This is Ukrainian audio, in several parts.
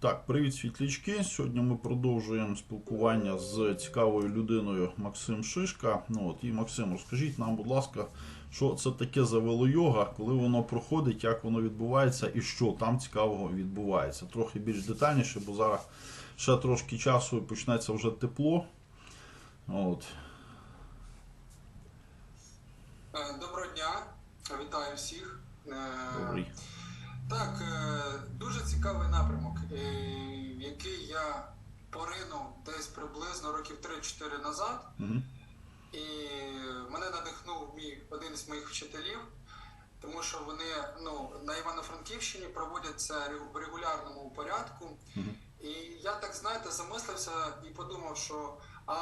Так, привіт, світлячки. Сьогодні ми продовжуємо спілкування з цікавою людиною Максим Шишка. Ну от і Максим, розкажіть нам, будь ласка, що це таке за велойога, коли воно проходить, як воно відбувається і що там цікавого відбувається. Трохи більш детальніше, бо зараз ще трошки часу і почнеться вже тепло. От. Е, Доброго дня, вітаю всіх. Е, Добрий. Так, е, дуже цікавий напрямок, е, в який я поринув десь приблизно років 3-4 назад. Угу. І мене надихнув мій один з моїх вчителів, тому що вони ну, на Івано-Франківщині проводять це регу- в регулярному порядку. Мгм. І я так, знаєте, замислився і подумав, що а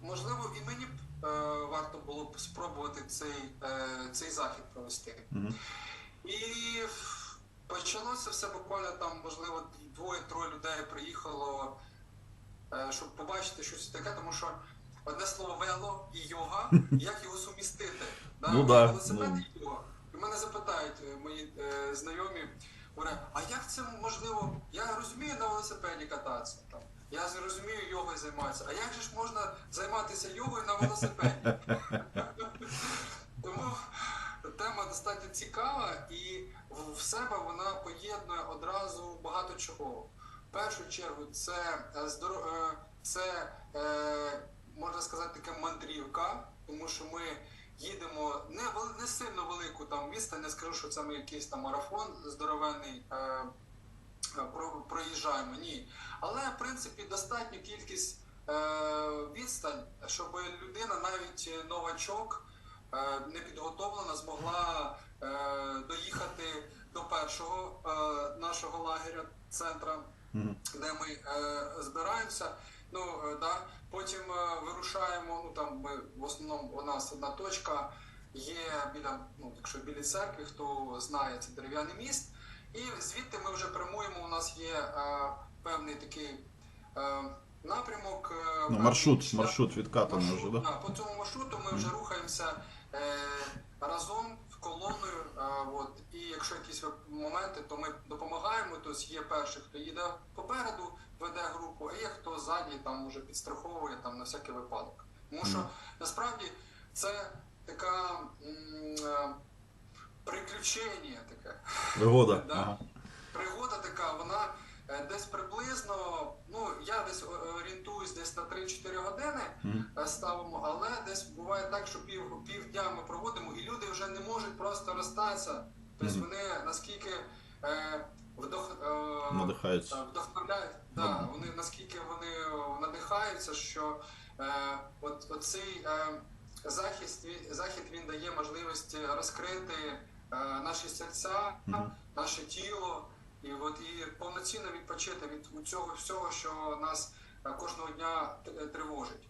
можливо і мені б е, варто було б спробувати цей, е, цей захід провести. Угу. І почалося все буквально там, можливо, двоє-троє людей приїхало, е, щоб побачити щось таке, тому що одне слово вело і йога, як його сумістити? Да? Ну да, Велосипед ну. і йога. І мене запитають е, мої е, знайомі, говорять, а як це можливо? Я розумію на велосипеді кататися там. Я розумію йогою займатися. А як же ж можна займатися йогою на велосипеді? Достатньо цікава і в себе вона поєднує одразу багато чого. В першу чергу, це е, е, це е, можна сказати таке мандрівка, тому що ми їдемо не не сильно велику там відстань, не скажу, що це ми якийсь там марафон здоровенний. Про- проїжджаємо, ні. Але в принципі достатню кількість відстань, щоб людина, навіть новачок, не підготовлена, змогла е, доїхати до першого е, нашого лагеря центра, де ми е, збираємося. Ну е, да, потім е, вирушаємо. Ну там ми в основному у нас одна точка є біля, ну якщо біля церкви, хто знає це дерев'яний міст. І звідти ми вже прямуємо. У нас є е, певний такий е, напрямок. е, Ну, маршрут, маршрут відкатаний вже, да, по цьому маршруту ми вже рухаємося е, разом колоною. Е, от, і якщо якісь моменти, то ми допомагаємо. Тобто є перший, хто їде попереду, веде групу, а є хто ззаді там уже підстраховує там на всякий випадок. Тому що насправді це така е, приключення таке. Пригода. Да. Ага. Пригода така, вона десь приблизно, ну я десь орієнтуюсь десь на 3-4 години е, ставимо, але десь буває так, що пів, півдня ми проводимо, і люди вже не можуть просто розстатися. Тобто вони наскільки е, вдох, е, Надихаються. е, вдохновляють, да, вони наскільки вони е, надихаються, що е, от, оцей е, захід, він- захід він дає можливість розкрити е, наші серця, Мгм. наше тіло, і от і повноцінно відпочити від цього всього, що нас е, кожного дня е, тривожить.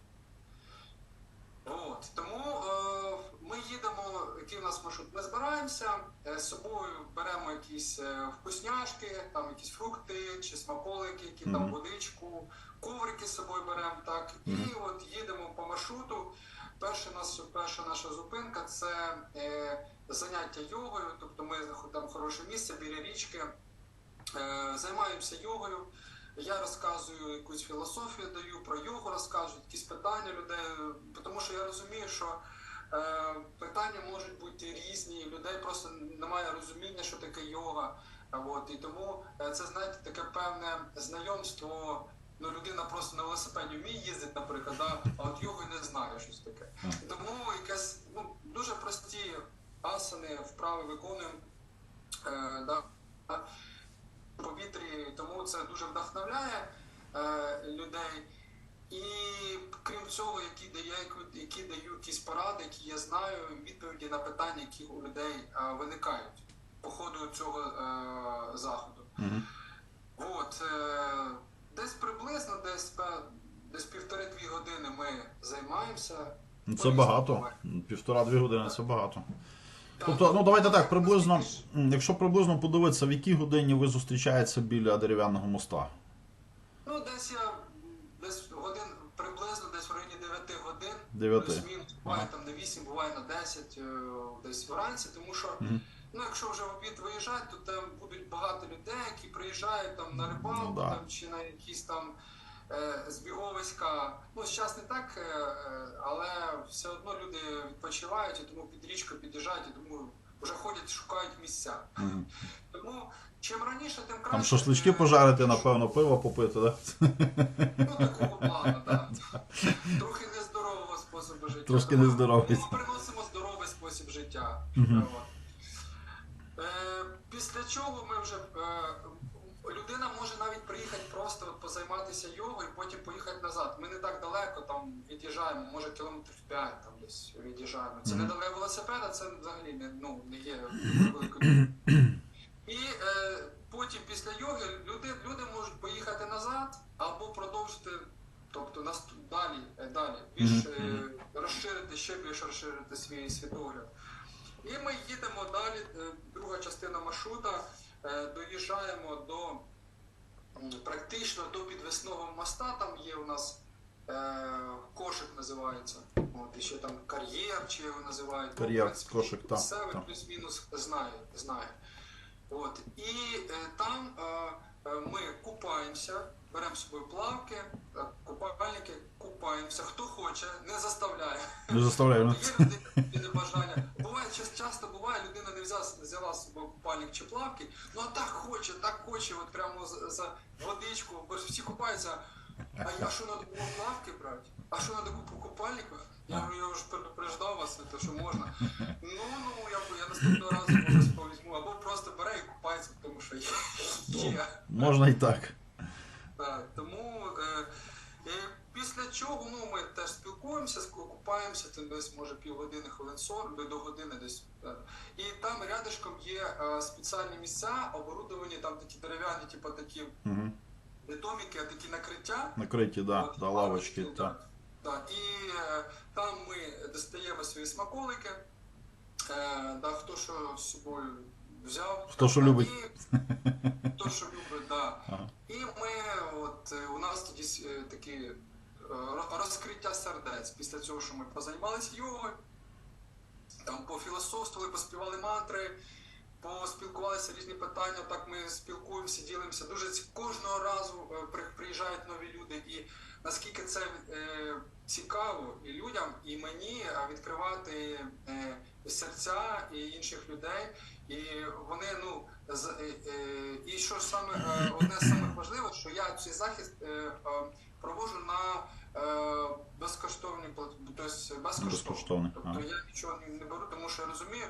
От. Тому е, ми їдемо, який у нас маршрут. Ми збираємося, е, з собою беремо якісь е, вкусняшки, там якісь фрукти чи смаколики, які там водичку, коврики з собою беремо, так. І от їдемо по маршруту. Перша, нас, перша наша зупинка це е, заняття йогою, тобто ми знаходимо там хороше місце біля річки, займаємося йогою. Я розказую якусь філософію, даю про йогу, розказую якісь питання людей, тому що я розумію, що е, питання можуть бути різні, людей просто немає розуміння, що таке йога. От, і тому е, це, знаєте, таке певне знайомство. Ну, людина просто на велосипеді вміє їздити, наприклад, да? а от йоги не знає щось таке. Тому якась ну, дуже прості асани, вправи виконуємо. Е, да, тому це дуже вдохновляє е, людей. І крім цього, які дає, які даю якісь поради, які я знаю, відповіді на питання, які у людей е, виникають по ходу цього е, заходу. Мгм. От, е, десь приблизно, десь, десь півтори-дві години ми займаємося. Ну, Це багато. Півтора-дві години це багато. Тобто, ну давайте так, приблизно, якщо приблизно подивитися, в якій годині ви зустрічаєтеся біля дерев'яного моста. Ну, десь я десь годин, приблизно десь в районі 9 годин. Дев'яти. Плюс-мінус, буває Ага. там на 8, буває на 10, е, десь вранці, тому що Мгм. Ну, якщо вже в обід виїжджати, то там будуть багато людей, які приїжджають там на рибалку Ну, да. там, чи на якісь там збіговиська. Ну, зараз не так, е, е, але все одно люди відпочивають, і тому під річку під'їжджають, і тому вже ходять, шукають місця. Мгм. Тому чим раніше, тим краще. Там шашлички Е, пожарити, напевно, пиво попити, да? Ну, такого плану, так. Трохи нездорового способу життя. Трошки нездоровий. Ми приносимо здоровий спосіб життя. Е, після чого ми вже. Е, людина може приїхати просто позайматися йогою, потім поїхати назад. Ми не так далеко там від'їжджаємо, може кілометрів 5 там десь від'їжджаємо. Це не для велосипеда, це взагалі не, ну, не є великою. І е, потім після йоги люди, люди можуть поїхати назад або продовжити, тобто нас далі, е, далі більш е, розширити, ще більш розширити свій світогляд. І ми їдемо далі. е, Друга частина маршрута. е, Доїжджаємо до практично до підвісного моста. Там є у нас е, кошик називається. От, і ще там кар'єр, чи його називають. Ну, Кар'єр, принципі, кошик, так, місцевий так. плюс-мінус знає, знає. От. І е, там е, е, ми купаємося, беремо з собою плавки, е, купальники, купаємося. Хто хоче, не заставляє. Не заставляю. ну. Є людина бажання. Часто буває, людина не взяла, взяла з собою купальник чи плавки, ну а так хоче, так хоче, от прямо за, за водичку, бо всі купаються. А я що треба було плавки брати? А що треба купу купальників? Я говорю, я вже предупреждав вас, то що можна. Ну, ну, я, я наступного разу обов'язково візьму, або просто бере і купається, тому що є. є. Можна і так. Так, тому е, е, після чого ну, спілкуємося, купаємося, це десь може півгодини, хвилин 40, до- години десь. І там рядышком є е, спеціальні місця, оборудовані там такі дерев'яні, типу такі Угу. не домики, а такі накриття. Накриті, да, От, да, лавочки, так. Так. І е, там ми достаємо свої смаколики, е, да, хто що з собою взяв. Хто що любить. І, хто що любить, да. Ага. І ми, от у нас тоді такі розкриття сердець після цього, що ми позаймалися йогою, там пофілософствували, поспівали мантри, поспілкувалися різні питання. Так ми спілкуємося, ділимося. Дуже кожного разу е, приїжджають нові люди. І наскільки це е, цікаво і людям, і мені е, відкривати е, серця і інших людей. І вони, ну з, е, е, і що саме е, одне з самих що я цей захист е, е, проводжу на е, безкоштовній плат- тобто безкоштовно. Безкоштовний, Тобто я нічого не, беру, тому що я розумію,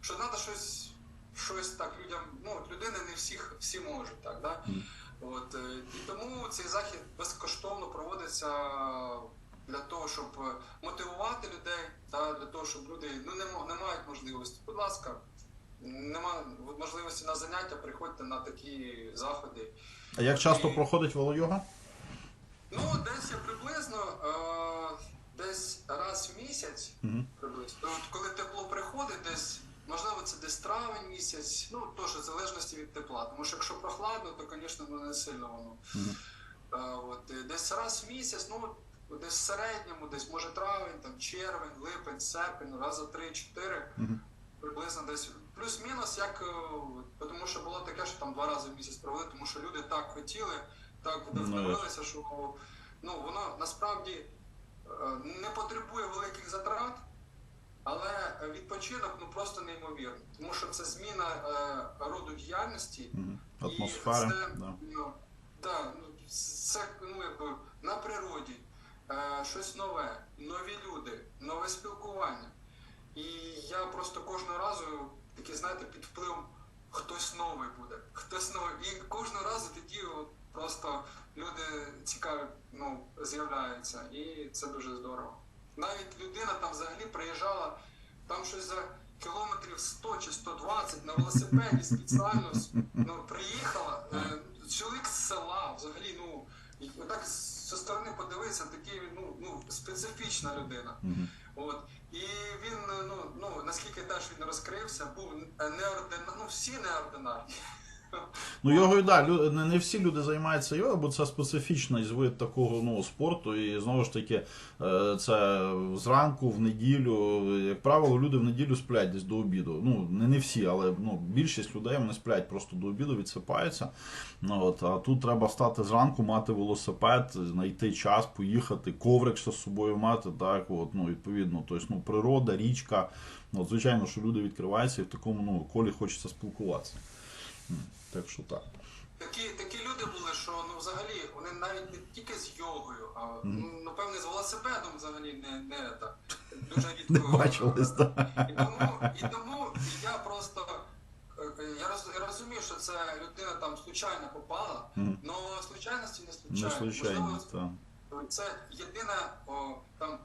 що треба щось, щось так людям. Ну от людини не всіх всі можуть, так да. От е, і тому цей захід безкоштовно проводиться для того, щоб е, мотивувати людей, та для того, щоб люди ну не не мають можливості. Будь ласка, нема можливості на заняття, приходьте на такі заходи. А як часто проходить велойога? Ну, десь я приблизно е, десь раз в місяць, приблизно. От коли тепло приходить, десь можливо це десь травень місяць, ну теж в залежності від тепла. Тому що якщо прохладно, то, звісно, ну, не сильно воно. Е, от, десь раз в місяць, ну десь в середньому, десь може травень, там червень, липень, серпень, раз за три-чотири. Приблизно десь плюс-мінус, як е, тому що було таке, що там два рази в місяць провели, тому що люди так хотіли, так Ну, вдохновилися, що ну воно насправді е, не потребує великих затрат, але відпочинок ну просто неймовірний, тому що це зміна е, роду діяльності. Мгм. І Атмосфера. це, Да. ну, да, ну, це ну, якби, на природі, е, щось нове, нові люди, нове спілкування. І я просто кожного разу такий, знаєте, під впливом хтось новий буде, хтось новий. І кожного разу тоді от просто люди цікаві ну, з'являються. І це дуже здорово. Навіть людина там взагалі приїжджала, там щось за кілометрів 100 чи 120 на велосипеді спеціально ну, приїхала. Е, чоловік з села, взагалі, ну, так зі сторони подивитися, такий ну, ну, специфічна людина. От. І він, ну, ну, наскільки теж він розкрився, був неординарний, ну всі неординарні. Ну, йогою, да, не, всі люди займаються йогою, бо це специфічний вид такого ну, спорту. І знову ж таки, е, це зранку, в неділю. Як правило, люди в неділю сплять десь до обіду. Ну, не, не всі, але ну, більшість людей вони сплять просто до обіду, відсипаються. Ну, от, а тут треба встати зранку, мати велосипед, знайти час, поїхати, коврик ще з собою мати. Так, от, ну, відповідно, тобто, ну, природа, річка. От, звичайно, що люди відкриваються і в такому ну, колі хочеться спілкуватися. Так що так. Такі, такі люди були, що ну взагалі вони навіть не тільки з йогою, а ну, напевне з велосипедом взагалі не, не так. Дуже рідко. Не бачились, так. І тому, і тому я просто е, е, я, роз, я розумію, що це людина там случайно попала, але случайності не Не случайно. случайно, Можливо, це єдине о, там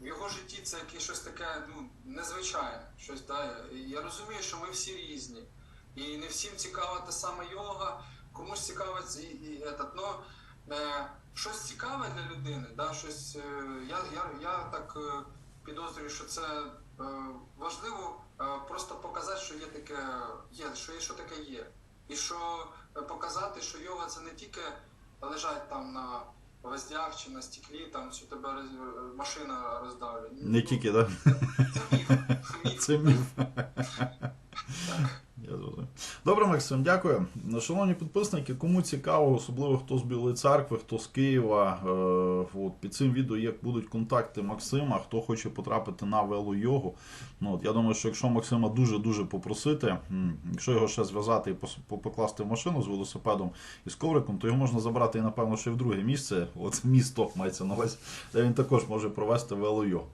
в його житті це якесь щось таке ну, незвичайне. Щось, да? Я розумію, що ми всі різні. І не всім цікава та сама йога, комусь цікавить і, і этот, но, е, щось цікаве для людини, да? щось, е, я, я, я так е, підозрюю, що це е, важливо е, просто показати, що є таке, є, що є, що таке є. І що е, показати, що йога це не тільки лежать там на гвоздях чи на стеклі, там що тебе роз- машина роздавлює. Не тільки, так? Це міф. Міф. Це міф. Так. Я зрозумів. Добре, Максим, дякую. Шановні підписники, кому цікаво, особливо хто з Білої церкви, хто з Києва. Е, от, під цим відео є будуть контакти Максима, хто хоче потрапити на велойогу. Ну, от, я думаю, що якщо Максима дуже-дуже попросити, якщо його ще зв'язати і покласти в машину з велосипедом і з ковриком, то його можна забрати напевно, ще в друге місце, от місто мається на увазі, де він також може провести велойогу.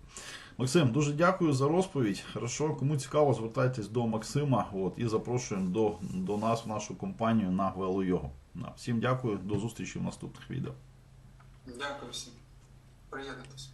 Максим, дуже дякую за розповідь. Хорошо, кому цікаво, звертайтесь до Максима от, і запрошуємо до, до нас в нашу компанію на велойогу. його. Всім дякую, до зустрічі в наступних відео. Дякую всім. Приєднуйтесь.